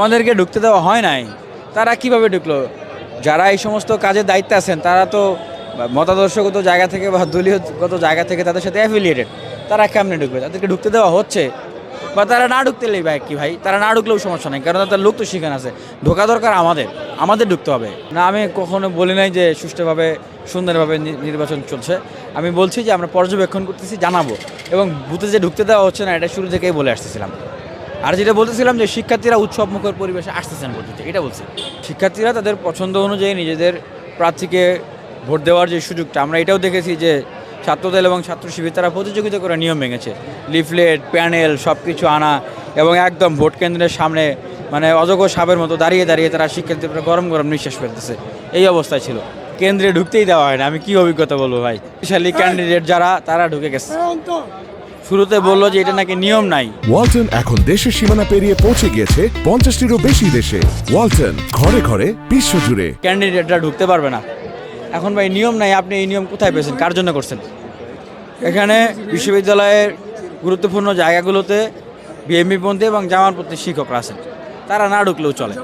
আমাদেরকে ঢুকতে দেওয়া হয় নাই। তারা কীভাবে ঢুকলো? যারা এই সমস্ত কাজের দায়িত্বে আছেন, তারা তো মতাদর্শগত জায়গা থেকে বা দলীয়গত জায়গা থেকে তাদের সাথে অ্যাফিলিয়েটেড তারা কেমনে ঢুকবে? তাদেরকে ঢুকতে দেওয়া হচ্ছে? বা তারা না ঢুকতে নেই ভাই কি ভাই? তারা না ঢুকলেও সমস্যা নেই, কারণ তার লোক তো সেখানে আছে। ঢোকা দরকার আমাদের আমাদের ঢুকতে হবে। না, আমি কখনো বলি নাই যে সুষ্ঠুভাবে, সুন্দরভাবে নির্বাচন চলছে। আমি বলছি যে আমরা পর্যবেক্ষণ করতেছি, জানাব। এবং বুথে যে ঢুকতে দেওয়া হচ্ছে না, এটা শুরু থেকেই বলে আসতেছিলাম। আর যেটা বলতেছিলাম যে শিক্ষার্থীরা উৎসব মুখর পরিবেশে আসতেছেন ভোট এটা বলছি। শিক্ষার্থীরা তাদের পছন্দ অনুযায়ী নিজেদের প্রার্থীকে ভোট দেওয়ার যে সুযোগটা, আমরা এটাও দেখেছি যে ছাত্রদল এবং ছাত্র শিবির তারা প্রতিযোগিতা করে নিয়ম ভেঙেছে। লিফলেট, প্যানেল সব কিছু আনা এবং একদম ভোট কেন্দ্রের সামনে মানে অজগর সাপের মতো দাঁড়িয়ে দাঁড়িয়ে তারা শিক্ষার্থীরা গরম গরম নিঃশ্বাস ফেলতেছে। এই অবস্থায় ছিল। কেন্দ্রে ঢুকতেই দেওয়া হয় না। আমি কি অভিজ্ঞতা বলব ভাই? বিশালী ক্যান্ডিডেট যারা, তারা ঢুকে গেছে। শুরুতে বলল যে এটা নাকি নিয়ম নাই। ওয়ালটন এখন দেশের সীমানা পেরিয়ে পৌঁছে গিয়েছে পঞ্চাশটিরও বেশি দেশে। ওয়ালটন ঘরে ঘরে বিশ্ব জুড়ে। ক্যান্ডিডেটরা ঢুকতে পারবে না। এখন ভাই নিয়ম নাই আপনি এই নিয়ম কোথায় পেয়েছেন? কার জন্য করছেন? এখানে বিশ্ববিদ্যালয়ের গুরুত্বপূর্ণ জায়গাগুলোতে বিএমপিপন্থী এবং জামানপন্থী শিক্ষকরা আছেন। তারা না ঢুকলেও চলে।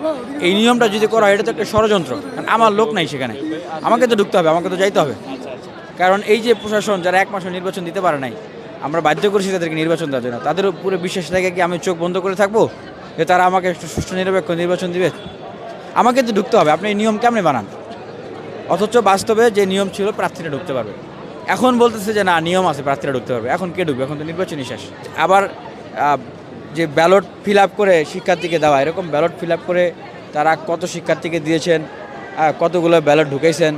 এই নিয়মটা যদি করা হয় এটা তো একটা ষড়যন্ত্র। কারণ আমার লোক নাই সেখানে। আমাকে তো ঢুকতে হবে আমাকে তো যাইতে হবে। কারণ এই যে প্রশাসন যারা এক মাসে নির্বাচন দিতে পারে নাই আমরা বাধ্য করেছি তাদেরকে নির্বাচন দেওয়ার জন্য। তাদের উপরে বিশ্বাস থেকে কি আমি চোখ বন্ধ করে থাকব? যে তারা আমাকে একটু সুষ্ঠু নিরপেক্ষ নির্বাচন দিবে। আমাকে তো ঢুকতে হবে। আপনি এই নিয়ম কেমনে বানান? অথচ বাস্তবে যে নিয়ম ছিল, প্রার্থীরা ঢুকতে পারবে। এখন বলতেছে যে না, নিয়ম আছে, প্রার্থীরা ঢুকতে পারবে। এখন কে ঢুকবে? এখন তো নির্বাচনই শেষ। আবার যে ব্যালট ফিল আপ করে শিক্ষার্থীকে দেওয়া, এরকম ব্যালট ফিল আপ করে তারা কত শিক্ষার্থীকে দিয়েছেন কতগুলো ব্যালট ঢুকেছেন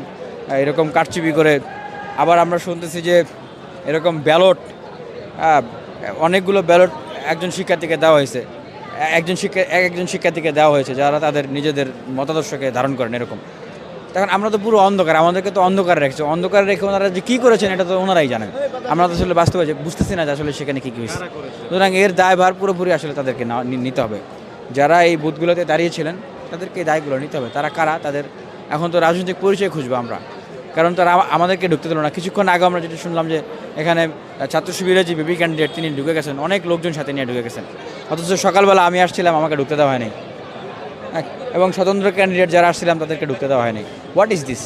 এরকম কারচুপি করে। আবার আমরা শুনতেছি যে এরকম ব্যালট অনেকগুলো ব্যালট একজন শিক্ষার্থীকে দেওয়া হয়েছে। একজন শিক্ষা এক একজন শিক্ষার্থীকে দেওয়া হয়েছে যারা তাদের নিজেদের মতাদর্শকে ধারণ করেন এরকম। তখন আমরা তো পুরো অন্ধকার, আমাদেরকে তো অন্ধকার রেখেছে। অন্ধকার রেখে ওনারা যে কী করেছেন এটা তো ওনারাই জানেন। আমরা তো আসলে বাস্তবে যে বুঝতেছি না যে আসলে সেখানে কী কী হয়েছে। সুতরাং এর দায়ভার পুরোপুরি আসলে তাদেরকে নিতে হবে। যারা এই বুথগুলোতে দাঁড়িয়েছিলেন তাদেরকে এই দায়গুলো নিতে হবে। তারা কারা? তাদের এখন তো রাজনৈতিক পরিচয় খুঁজবো আমরা। কারণ তারা আমাদেরকে ঢুকতে দিল না। কিছুক্ষণ আগে আমরা যেটা শুনলাম যে এখানে ছাত্র শিবিরের যে বিবি ক্যান্ডিডেট তিনি ঢুকে গেছেন। অনেক লোকজন সাথে নিয়ে ঢুকে গেছেন। অথচ সকালবেলা আমি আসছিলাম আমাকে ঢুকতে দেওয়া হয়নি। হ্যাঁ, এবং স্বতন্ত্র ক্যান্ডিডেট যারা আসছিলাম তাদেরকে ঢুকতে দেওয়া হয়নি। What is this